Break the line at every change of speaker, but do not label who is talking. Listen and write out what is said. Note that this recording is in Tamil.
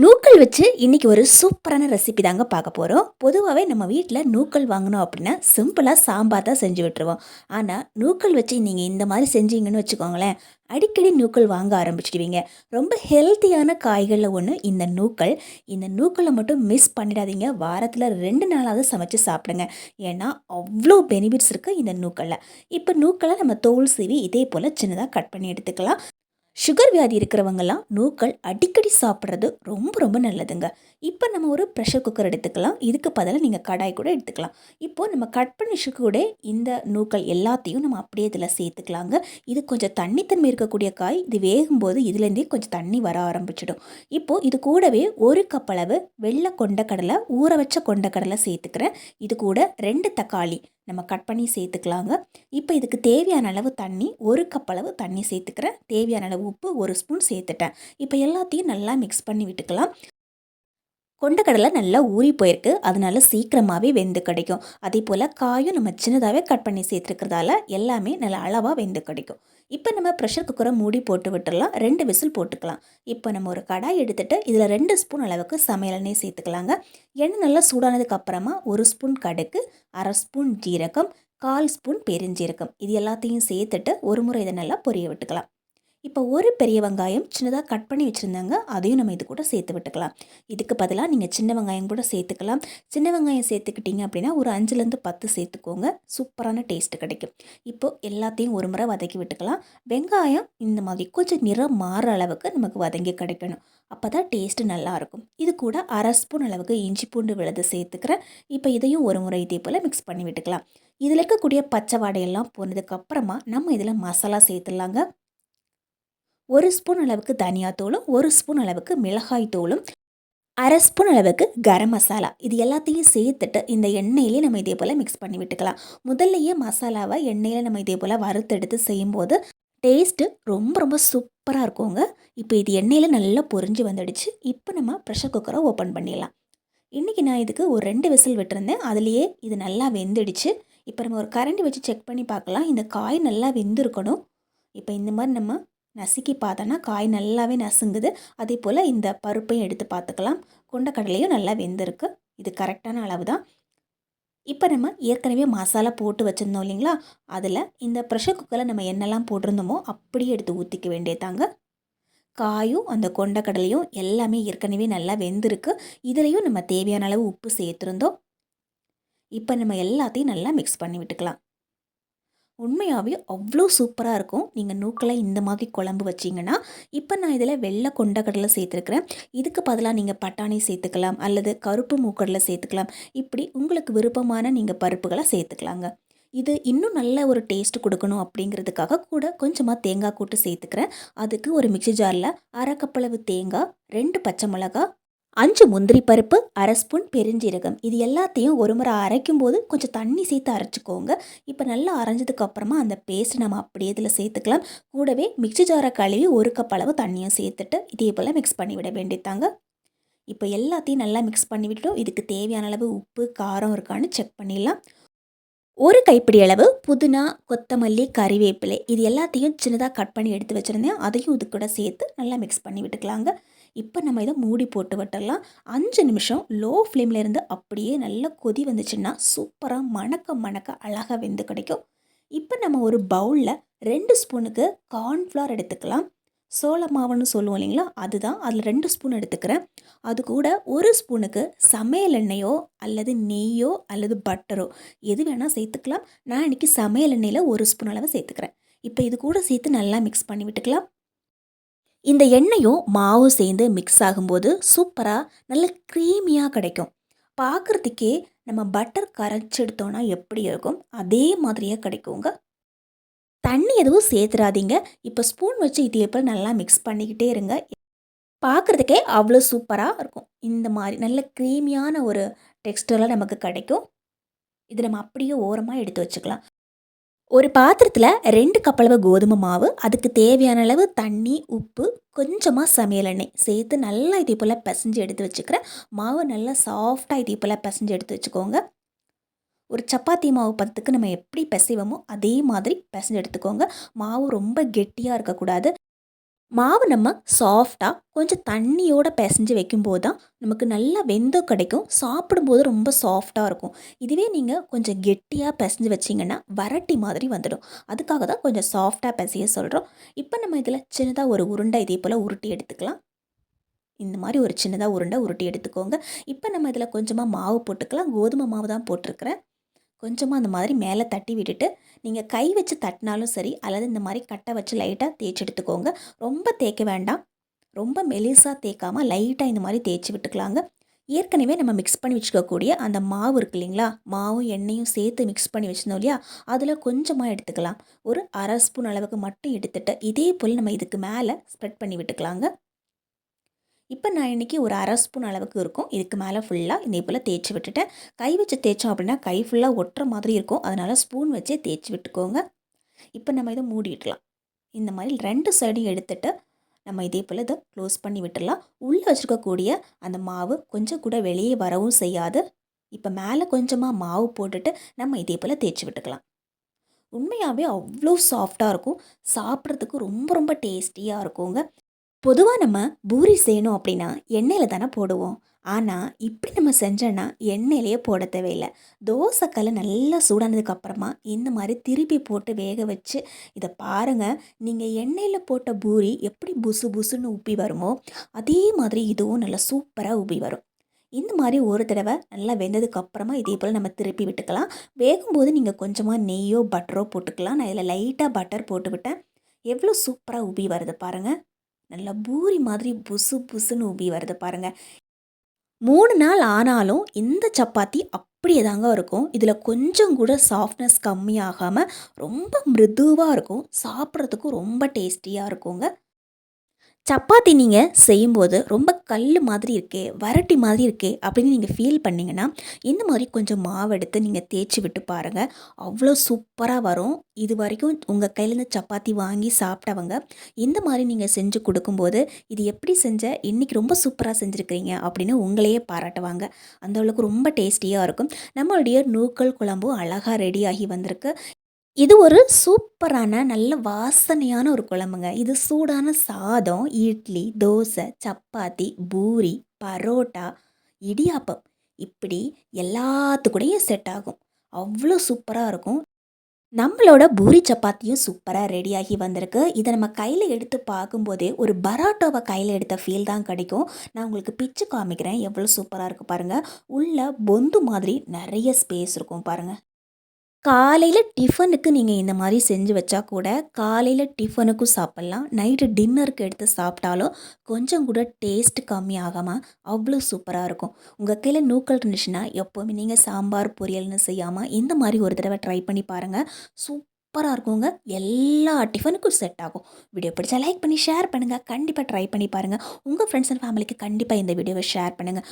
நூக்கல் வச்சு இன்னைக்கு ஒரு சூப்பரான ரெசிபி தாங்க பார்க்க போகிறோம் பொதுவாகவே நம்ம வீட்டில் நூக்கல் வாங்கினோம் அப்படின்னா சிம்பிளாக சாம்பார் தான் செஞ்சு விட்டுருவோம். ஆனால் நூக்கல் வச்சு நீங்கள் இந்த மாதிரி செஞ்சீங்கன்னு வச்சுக்கோங்களேன் அடிக்கடி நூக்கல் வாங்க ஆரம்பிச்சிடுவீங்க. ரொம்ப ஹெல்த்தியான காய்களில் ஒன்று இந்த நூக்கல் இந்த நூக்கலை மட்டும் மிஸ் பண்ணிடாதீங்க. வாரத்தில் ரெண்டு நாளாவது சமைச்சு சாப்பிடுங்க. ஏன்னா அவ்வளோ பெனிஃபிட்ஸ் இருக்குது இந்த நூக்கலில் இப்போ நூக்கலை நம்ம தோல் சீவி இதே போல் சின்னதாக கட் பண்ணி எடுத்துக்கலாம். சுகர் வியாதி இருக்கிறவங்கலாம் நூக்கள் அடிக்கடி சாப்பிட்றது ரொம்ப ரொம்ப நல்லதுங்க. இப்போ நம்ம ஒரு ப்ரெஷர் குக்கர் எடுத்துக்கலாம். இதுக்கு பதிலாக நீங்கள் கடாய் கூட எடுத்துக்கலாம். இப்போது நம்ம கட் பண்ணி கூட இந்த நூக்கள் எல்லாத்தையும் நம்ம அப்படியே இதில் சேர்த்துக்கலாங்க. இது கொஞ்சம் தண்ணித்தன்மை இருக்கக்கூடிய காய். இது வேகும்போது இதுலேருந்தே கொஞ்சம் தண்ணி வர ஆரம்பிச்சிடும். இப்போது இது கூடவே ஒரு கப் அளவு வெள்ளை கொண்டக்கடலை ஊற வச்ச கொண்டக்கடலை சேர்த்துக்கிறேன். இது கூட ரெண்டு தக்காளி நம்ம கட் பண்ணி சேர்த்துக்கலாங்க. இப்போ இதுக்கு தேவையான அளவு தண்ணி ஒரு கப் அளவு தண்ணி சேர்த்துக்கிறேன். தேவையான அளவு உப்பு ஒரு ஸ்பூன் சேர்த்துட்டேன். இப்போ எல்லாத்தையும் நல்லா மிக்ஸ் பண்ணி விட்டுக்கலாம். கொண்டக்கடலை நல்லா ஊறி போயிருக்கு. அதனால சீக்கிரமாகவே வெந்து கிடைக்கும். அதே போல் காயும் நம்ம சின்னதாகவே கட் பண்ணி சேர்த்துருக்கிறதால எல்லாமே நல்லா அளவாக வெந்து கிடைக்கும். இப்போ நம்ம ப்ரெஷர் குக்கரை மூடி போட்டு விட்டுடலாம் ரெண்டு விசில் போட்டுக்கலாம். இப்போ நம்ம ஒரு கடாய் எடுத்துகிட்டு இதில் ரெண்டு ஸ்பூன் அளவுக்கு சமையல் எண்ணெய் சேர்த்துக்கலாங்க. எண்ணெய் நல்லா சூடானதுக்கு அப்புறமா ஒரு ஸ்பூன் கடுகு அரை ஸ்பூன் ஜீரகம் கால் ஸ்பூன் பெருஞ்சீரகம். இது எல்லாத்தையும் சேர்த்துட்டு ஒரு முறை இதை நல்லா பொரிய விட்டுக்கலாம். இப்போ ஒரு பெரிய வெங்காயம் சின்னதாக கட் பண்ணி வச்சுருந்தாங்க அதையும் நம்ம இது கூட சேர்த்து விட்டுக்கலாம். இதுக்கு பதிலாக நீங்கள் சின்ன வெங்காயம் கூட சேர்த்துக்கலாம். சின்ன வெங்காயம் சேர்த்துக்கிட்டிங்க அப்படின்னா ஒரு அஞ்சுலேருந்து பத்து சேர்த்துக்கோங்க. சூப்பரான டேஸ்ட்டு கிடைக்கும். இப்போது எல்லாத்தையும் ஒரு முறை வதக்கி விட்டுக்கலாம். வெங்காயம் இந்த மாதிரி கொஞ்சம் நிறம் மாற அளவுக்கு நமக்கு வதங்கி கிடைக்கணும். அப்போ தான் டேஸ்ட்டு நல்லாயிருக்கும் இது கூட அரை ஸ்பூன் அளவுக்கு இஞ்சி பூண்டு விழுது சேர்த்துக்கிறேன். இப்போ இதையும் ஒரு முறை இதே போல் மிக்ஸ் பண்ணி விட்டுக்கலாம். இதில் இருக்கக்கூடிய பச்சை வாடையெல்லாம் போனதுக்கப்புறமா நம்ம இதில் மசாலா சேர்த்துடலாங்க. ஒரு ஸ்பூன் அளவுக்கு தனியாத்தூளும் ஒரு ஸ்பூன் அளவுக்கு மிளகாய் தூளும் அரை ஸ்பூன் அளவுக்கு கரம் மசாலா. இது எல்லாத்தையும் சேர்த்துட்டு இந்த எண்ணெயிலே நம்ம இதே போல் மிக்ஸ் பண்ணி விட்டுக்கலாம். முதல்லையே மசாலாவை எண்ணெயில் நம்ம இதே போல் வறுத்தெடுத்து செய்யும்போது டேஸ்ட்டு ரொம்ப ரொம்ப சூப்பராக இருக்குங்க. இப்போ இது எண்ணெயில் நல்லா பொறிஞ்சு வந்துடுச்சு. இப்போ நம்ம ப்ரெஷர் குக்கரை ஓப்பன் பண்ணிடலாம். இன்றைக்கி நான் இதுக்கு ஒரு ரெண்டு விசில் விட்டுருந்தேன். அதுலேயே இது நல்லா வெந்துடுச்சு. இப்போ நம்ம ஒரு கரண்டி வச்சு செக் பண்ணி பார்க்கலாம். இந்த காய் நல்லா வெந்திருக்கணும். இப்போ இந்த மாதிரி நம்ம நசுக்கி பார்த்தோன்னா காய் நல்லாவே நசுங்குது. அதே போல் இந்த பருப்பையும் எடுத்து பார்த்துக்கலாம். கொண்டக்கடலையும் நல்லா வெந்திருக்கு. இது கரெக்டான அளவு தான் இப்போ நம்ம ஏற்கனவே மசாலா போட்டு வச்சுருந்தோம் இல்லைங்களா? அதில் இந்த ப்ரெஷர் குக்கரில் நம்ம என்னெல்லாம் போட்டிருந்தோமோ அப்படியே எடுத்து ஊற்றிக்க வேண்டியதாங்க காயும் அந்த கொண்டக்கடலையும் எல்லாமே ஏற்கனவே நல்லா வெந்திருக்கு. இதுலேயும் நம்ம தேவையான அளவு உப்பு சேர்த்துருந்தோம். இப்போ நம்ம எல்லாத்தையும் நல்லா மிக்ஸ் பண்ணி விட்டுக்கலாம். உண்மையாகவே அவ்வளோ சூப்பராக இருக்கும். நீங்கள் நூக்கில் இந்த மாதிரி குழம்பு வச்சிங்கன்னா இப்போ நான் இதில் வெள்ளை கொண்டக்கடலை சேர்த்துருக்குறேன். இதுக்கு பதிலாக நீங்கள் பட்டாணி சேர்த்துக்கலாம் அல்லது கருப்பு மூக்கடலை சேர்த்துக்கலாம். இப்படி உங்களுக்கு விருப்பமான நீங்கள் பருப்புகளை சேர்த்துக்கலாங்க. இது இன்னும் நல்ல ஒரு டேஸ்ட் கொடுக்கணும் அப்படிங்கிறதுக்காக கூட கொஞ்சமாக தேங்காய் கூட்டு சேர்த்துக்கிறேன். அதுக்கு ஒரு மிக்சி ஜாரில் அரை கப்பளவு தேங்காய் ரெண்டு பச்சை மிளகா அஞ்சு முந்திரி பருப்பு அரை ஸ்பூன் பெருஞ்சீரகம். இது எல்லாத்தையும் ஒரு முறை அரைக்கும் போது கொஞ்சம் தண்ணி சேர்த்து அரைச்சிக்கோங்க. இப்போ நல்லா அரைஞ்சதுக்கு அப்புறமா அந்த பேஸ்ட் நம்ம அப்படியே இதில் சேர்த்துக்கலாம். கூடவே மிக்சி ஜாரை கழுவி ஒரு கப் அளவு தண்ணியும் சேர்த்துட்டு இதே போல் மிக்ஸ் பண்ணி விட வேண்டியதாங்க இப்போ எல்லாத்தையும் நல்லா மிக்ஸ் பண்ணி விட்டுட்டோம் இதுக்கு தேவையான அளவு உப்பு காரம் இருக்கான்னு செக் பண்ணிடலாம். ஒரு கைப்பிடி அளவு புதினா கொத்தமல்லி கறிவேப்பிலை. இது எல்லாத்தையும் சின்னதாக கட் பண்ணி எடுத்து வச்சுருந்தேன். அதையும் இது கூட சேர்த்து நல்லா மிக்ஸ் பண்ணி விட்டுக்கலாங்க இப்போ நம்ம இதை மூடி போட்டு விட்டுடலாம். அஞ்சு நிமிஷம் லோ ஃப்ளேமில் இருந்து அப்படியே நல்லா கொதி வந்துச்சுன்னா சூப்பராக மணக்க மணக்க அழகாக வெந்து கிடைக்கும். இப்போ நம்ம ஒரு பவுலில் ரெண்டு ஸ்பூனுக்கு கார்ன்ஃப்ளவர் எடுத்துக்கலாம். சோள மாவுன்னு சொல்லுவோம் இல்லைங்களா? அதுதான். அதில் ரெண்டு ஸ்பூன் எடுத்துக்கிறேன். அது கூட ஒரு ஸ்பூனுக்கு சமையல் எண்ணெயோ அல்லது நெய்யோ அல்லது பட்டரோ எது வேணால் சேர்த்துக்கலாம். நான் இன்றைக்கி சமையல் எண்ணெயில் ஒரு ஸ்பூன் அளவு சேர்த்துக்கிறேன். இப்போ இது கூட சேர்த்து நல்லா மிக்ஸ் பண்ணி விட்டுக்கலாம். இந்த எண்ணெயும் மாவும் சேர்ந்து மிக்ஸ் ஆகும்போது சூப்பராக நல்ல க்ரீமியாக கிடைக்கும். பார்க்குறதுக்கே நம்ம பட்டர் கரைச்சி எடுத்தோன்னா எப்படி இருக்கும்? அதே மாதிரியே கிடைக்குங்க. தண்ணி எதுவும் சேர்த்துறாதீங்க. இப்போ ஸ்பூன் வச்சு இதே போல் நல்லா மிக்ஸ் பண்ணிக்கிட்டே இருங்க. பார்க்குறதுக்கே அவ்வளோ சூப்பராக இருக்கும். இந்த மாதிரி நல்ல க்ரீமியான ஒரு டெக்ஸ்டரில் நமக்கு கிடைக்கும். இது நம்ம அப்படியே ஓரமாக எடுத்து வச்சுக்கலாம். ஒரு பாத்திரத்தில் ரெண்டு கப்பளவு கோதுமை மாவு அதுக்கு தேவையான அளவு தண்ணி உப்பு கொஞ்சமாக சமையல் எண்ணெய் சேர்த்து நல்லா இதே போல் பிசைஞ்சு எடுத்து வச்சுக்கிறேன் மாவு நல்லா சாஃப்டாக இதே போல் பிசைஞ்சு எடுத்து வச்சுக்கோங்க. ஒரு சப்பாத்தி மாவு பத்துக்கு நம்ம எப்படி பிசைவோமோ அதே மாதிரி பிசைஞ்சு எடுத்துக்கோங்க. மாவு ரொம்ப கெட்டியாக இருக்கக்கூடாது. மாவு நம்ம சாஃப்டாக கொஞ்சம் தண்ணியோடு பிசைஞ்சு வைக்கும்போது தான் நமக்கு நல்லா வெந்தம் கிடைக்கும். சாப்பிடும்போது ரொம்ப சாஃப்டாக இருக்கும். இதுவே நீங்கள் கொஞ்சம் கெட்டியாக பிசைஞ்சு வச்சிங்கன்னா வரட்டி மாதிரி வந்துடும். அதுக்காக தான் கொஞ்சம் சாஃப்டாக பிசைய சொல்கிறோம் இப்போ நம்ம இதில் சின்னதாக ஒரு உருண்டை இதே போல் உருட்டி எடுத்துக்கலாம். இந்த மாதிரி ஒரு சின்னதாக உருண்டை உருட்டி எடுத்துக்கோங்க. இப்போ நம்ம இதில் கொஞ்சமாக மாவு போட்டுக்கலாம். கோதுமை மாவு தான் போட்டிருக்கிறேன். கொஞ்சமாக அந்த மாதிரி மேலே தட்டி விட்டுட்டு நீங்கள் கை வச்சு தட்டினாலும் சரி அல்லது இந்த மாதிரி கட்டை வச்சு லைட்டாக தேய்ச்சி எடுத்துக்கோங்க. ரொம்ப தேய்க்க வேண்டாம். ரொம்ப மெலிசாக தேய்க்காமல் லைட்டாக இந்த மாதிரி தேய்ச்சி விட்டுக்கலாங்க. ஏற்கனவே நம்ம மிக்ஸ் பண்ணி வச்சுக்கக்கூடிய அந்த மாவு இருக்கு இல்லைங்களா? மாவும் எண்ணெயும் சேர்த்து மிக்ஸ் பண்ணி வச்சுருந்தோம் இல்லையா? அதில் கொஞ்சமாக எடுத்துக்கலாம். ஒரு அரை ஸ்பூன் அளவுக்கு மட்டும் எடுத்துகிட்டு இதே போல் நம்ம இதுக்கு மேலே ஸ்ப்ரெட் பண்ணி விட்டுக்கலாங்க. இப்போ நான் இன்றைக்கி ஒரு அரை ஸ்பூன் அளவுக்கு இருக்கும். இதுக்கு மேலே ஃபுல்லாக இதே போல் தேய்ச்சி விட்டுட்டேன் கை வச்சு தேய்ச்சோம் அப்படின்னா கை ஃபுல்லாக ஒட்டுற மாதிரி இருக்கும். அதனால் ஸ்பூன் வச்சே தேய்ச்சி விட்டுக்கோங்க. இப்போ நம்ம இதை மூடிடலாம். இந்த மாதிரி ரெண்டு சைடும் எடுத்துகிட்டு நம்ம இதே போல் இதை க்ளோஸ் பண்ணி விட்டுடலாம். உள்ளே வச்சுருக்கக்கூடிய அந்த மாவு கொஞ்சம் கூட வெளியே வரவும் செய்யாது. இப்போ மேலே கொஞ்சமாக மாவு போட்டுட்டு நம்ம இதே போல் தேய்ச்சி விட்டுக்கலாம். உண்மையாகவே அவ்வளோ சாஃப்டாக இருக்கும். சாப்பிட்றதுக்கு ரொம்ப ரொம்ப டேஸ்டியாக இருக்குங்க. பொதுவாக நம்ம பூரி செய்யணும் அப்படின்னா எண்ணெயில் தானே போடுவோம். ஆனால் இப்படி நம்ம செஞ்சோன்னா எண்ணெயிலேயே போட தேவையில்லை. தோசைக்கல் நல்லா சூடானதுக்கப்புறமா இந்த மாதிரி திருப்பி போட்டு வேக வச்சு இதை பாருங்கள் நீங்கள் எண்ணெயில் போட்ட பூரி எப்படி புசு புசுன்னு உப்பி வருமோ அதே மாதிரி இதுவும் நல்லா சூப்பராக உப்பி வரும். இந்த மாதிரி ஒரு தடவை நல்லா வெந்ததுக்கு அப்புறமா இதே போல் நம்ம திருப்பி விட்டுக்கலாம். வேகும்போது நீங்கள் கொஞ்சமாக நெய்யோ பட்டரோ போட்டுக்கலாம். நான் இதில் லைட்டாக பட்டர் போட்டு விட்டேன். எவ்வளோ சூப்பராக உப்பி வருது பாருங்கள் நல்லா பூரி மாதிரி புசு புசுன்னு உபி வருது பாருங்கள் மூணு நாள் ஆனாலும் இந்த சப்பாத்தி அப்படியே தாங்க இருக்கும். இதில் கொஞ்சம் கூட சாஃப்ட்னஸ் கம்மியாகாமல் ரொம்ப மிருதுவாக இருக்கும். சாப்பிட்றதுக்கும் ரொம்ப டேஸ்டியாக இருக்குங்க. சப்பாத்தி நீங்கள் செய்யும்போது ரொம்ப கல் மாதிரி இருக்கே வரட்டி மாதிரி இருக்கே அப்படின்னு நீங்கள் ஃபீல் பண்ணிங்கன்னா இந்த மாதிரி கொஞ்சம் மாவு எடுத்து நீங்கள் தேய்ச்சி விட்டு பாருங்கள் அவ்வளோ சூப்பராக வரும். இது வரைக்கும் உங்கள் கையிலேருந்து சப்பாத்தி வாங்கி சாப்பிட்டவங்க இந்த மாதிரி நீங்கள் செஞ்சு கொடுக்கும்போது இது எப்படி செஞ்ச இன்றைக்கி ரொம்ப சூப்பராக செஞ்சுருக்கிறீங்க அப்படின்னு உங்களையே பாராட்டுவாங்க. அந்த அளவுக்கு ரொம்ப டேஸ்டியாக இருக்கும். நம்மளுடைய நூக்கல் குழம்பும் அழகாக ரெடியாகி வந்திருக்கு. இது ஒரு சூப்பரான நல்ல வாசனையான ஒரு குழம்புங்க. இது சூடான சாதம் இட்லி தோசை சப்பாத்தி பூரி பரோட்டா இடியாப்பம். இப்படி எல்லாத்துக்கூடையும் செட் ஆகும். அவ்வளோ சூப்பராக இருக்கும். நம்மளோட பூரி சப்பாத்தியும் சூப்பராக ரெடியாகி வந்திருக்கு. இதை நம்ம கையில் எடுத்து பார்க்கும்போதே ஒரு பரோட்டோவை கையில் எடுத்த ஃபீல் தான் கிடைக்கும். நான் உங்களுக்கு பிச்சு காமிக்கிறேன். எவ்வளோ சூப்பராக இருக்குது பாருங்கள் உள்ள பொந்து மாதிரி நிறைய ஸ்பேஸ் இருக்கும் பாருங்கள் காலையில் டிஃபனுக்கு நீங்கள் இந்த மாதிரி செஞ்சு வச்சா கூட காலையில் டிஃபனுக்கும் சாப்பிட்லாம். நைட்டு டின்னருக்கு எடுத்து சாப்பிட்டாலும் கொஞ்சம் கூட டேஸ்ட் கம்மி ஆகாமல் அவ்வளோ சூப்பராக இருக்கும். உங்கள் கையில் நூக்கல் இருந்துச்சுன்னா எப்போவுமே நீங்கள் சாம்பார் பொரியல்னு செய்யாமல் இந்த மாதிரி ஒரு தடவை ட்ரை பண்ணி பாருங்கள் சூப்பராக இருக்குங்க. எல்லா டிஃபனுக்கும் செட் ஆகும். வீடியோ பிடிச்சா லைக் பண்ணி ஷேர் பண்ணுங்கள் கண்டிப்பாக ட்ரை பண்ணி பாருங்கள் உங்கள் ஃப்ரெண்ட்ஸ் அண்ட் ஃபேமிலிக்கு கண்டிப்பாக இந்த வீடியோவை ஷேர் பண்ணுங்கள்